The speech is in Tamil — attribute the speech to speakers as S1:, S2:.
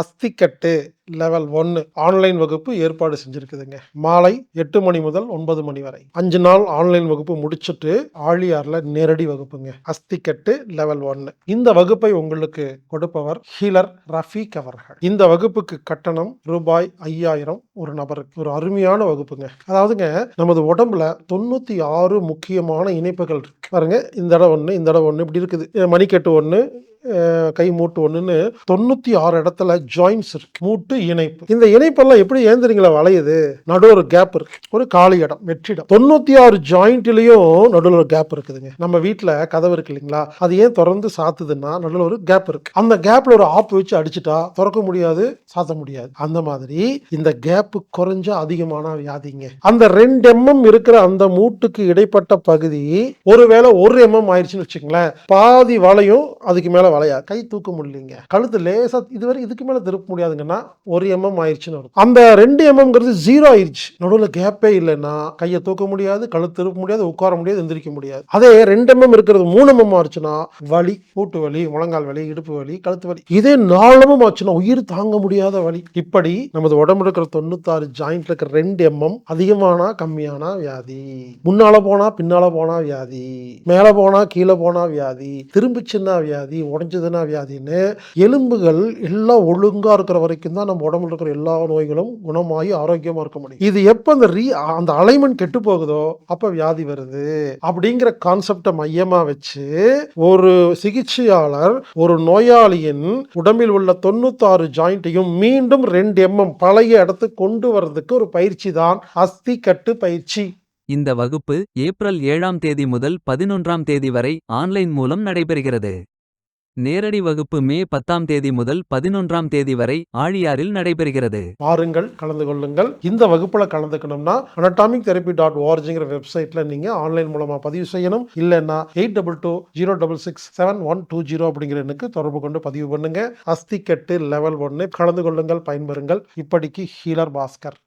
S1: அஸ்திக்கட்டு லெவல் ஒன்று ஆன்லைன் வகுப்பு ஏற்பாடு செஞ்சுருக்குதுங்க. மாலை எட்டு மணி முதல் ஒன்பது மணி வரை. அஞ்சு நாள் ஆன்லைன் வகுப்பு முடிச்சுட்டு ஆழியாரில் நேரடி வகுப்புங்க. அஸ்திக்கட்டு லெவல் ஒன்று இந்த வகுப்பை உங்களுக்கு கொடுப்பவர் ஹீலர் ரஃபீக் அவர்கள். இந்த வகுப்புக்கு கட்டணம் ரூபாய் ஐயாயிரம் ஒரு நபருக்கு. ஒரு அருமையான வகுப்புங்க. அதாவதுங்க நமது உடம்புல தொண்ணூற்றி ஆறு முக்கியமான இணைப்புகள் இருக்கு. பாருங்க இந்த இடம் ஒன்று இந்த இடம் ஒன்று இப்படி இருக்குது. மணிக்கட்டு ஒன்று கை மூட்டு ஒன்றுன்னு தொண்ணூற்றி ஆறு இடத்துல ஜாயின்ஸ் இருக்கு. மூட்டு இணைப்பு. இந்த இணைப்பெல்லாம் எப்படி ஏந்திரிங்களா வளையுது. நடு ஒரு கேப் இருக்கு. ஒரு காலி இடம் வெற்றிடம். தொண்ணூற்றி ஆறு ஜாயிண்ட்லேயும் நடுவில் ஒரு கேப் இருக்குதுங்க. நம்ம வீட்டில் கதவு இருக்கு இல்லைங்களா? அது ஏன் திறந்து சாத்துதுன்னா நடுவில் ஒரு கேப் இருக்கு. அந்த கேப்பில் ஒரு ஆப் வச்சு அடிச்சுட்டா திறக்க முடியாது சாத்த முடியாது. அந்த மாதிரி இந்த கேப்பு குறைஞ்ச அதிகமான வியாதிங்க. அந்த ரெண்டு எம்எம் இருக்கிற அந்த மூட்டுக்கு இடைப்பட்ட பகுதி ஒருவேளை ஒரு எம்எம் ஆயிடுச்சுன்னு வச்சுக்கோங்களேன் பாதி வளையும் அதுக்கு மேலே வளையா கை தூக்க முடியலைங்க. கழுத்து லேசா இதுவரை இதுக்கு மேலே திருப்ப முடியாதுங்கன்னா ஒரு எம்எம் ஆயிடுச்சுன்னு வரும் அந்த ரெண்டு எம்எம்ங்கிறது ஜீரோ ஆயிடுச்சு. நடுவில் கேப்பே இல்லைன்னா கையை தூக்க முடியாது கழுத்து திருப்ப முடியாது உட்கார முடியாது எந்திரிக்க முடியாது. அதே ரெண்டு எம்எம் இருக்கிறது மூணு எம்எம் ஆச்சுன்னா வலி கூட்டு வலி முழங்கால் வலி இடுப்பு வலி கழுத்து வலி. இதே நாலு எம்எம் ஆச்சுன்னா உயிர் தாங்க முடியாத வலி. இப்படி நமது உடம்புல இருக்கிற தொண்ணூத்தாறு ஜாயிண்ட்ல இருக்கிற ரெண்டு எம்எம் அதிகமானா கம்மியான வியாதி. முன்னால போனா பின்னால போனா வியாதி. மேலே போனால் கீழே போனால் வியாதி திரும்பிச்சுன்னா வியாதி உடஞ்சதுன்னா வியாதின்னு எலும்புகள் எல்லாம் ஒழுங்காக இருக்கிற வரைக்கும் தான் நம்ம உடம்புல இருக்கிற எல்லா நோய்களும் குணமாகி ஆரோக்கியமாக இருக்க முடியும். இது எப்போ அந்த ரீ அந்த அலைமெண்ட் கெட்டு போகுதோ அப்போ வியாதி வருது. அப்படிங்கிற கான்செப்டை மையமாக வச்சு ஒரு சிகிச்சையாளர் ஒரு நோயாளியின் உடம்பில் உள்ள தொண்ணூத்தாறு ஜாயிண்ட்டையும் மீண்டும் ரெண்டு எம்எம் பழைய இடத்துக்கு கொண்டு வர்றதுக்கு ஒரு பயிற்சி தான் அஸ்தி கட்டு பயிற்சி.
S2: இந்த வகுப்பு ஏப்ரல் ஏழாம் தேதி முதல் பதினொன்றாம் தேதி வரை ஆன்லைன் மூலம் நடைபெறுகிறது. நேரடி வகுப்பு மே பத்தாம் தேதி முதல் பதினொன்றாம் தேதி வரை ஆழியாரில் நடைபெறுகிறது.
S1: பாருங்கள் கலந்து கொள்ளுங்கள். இந்த வகுப்புல கலந்துக்கணும்னா அனட்டாமிக் தெரப்பி டாட் ஓஆர்ஜிங்கிற வெப்சைட்ல நீங்க ஆன்லைன் மூலமா பதிவு செய்யணும். இல்லைன்னா eight double two zero double six seven one two zero அப்படிங்கிற எண்ணுக்கு தொடர்பு கொண்டு பதிவு பண்ணுங்க. அஸ்திக்கட்டு லெவல் ஒன்று கலந்து கொள்ளுங்கள் பயன்பெறுங்கள். இப்படிக்கு ஹீலர் பாஸ்கர்.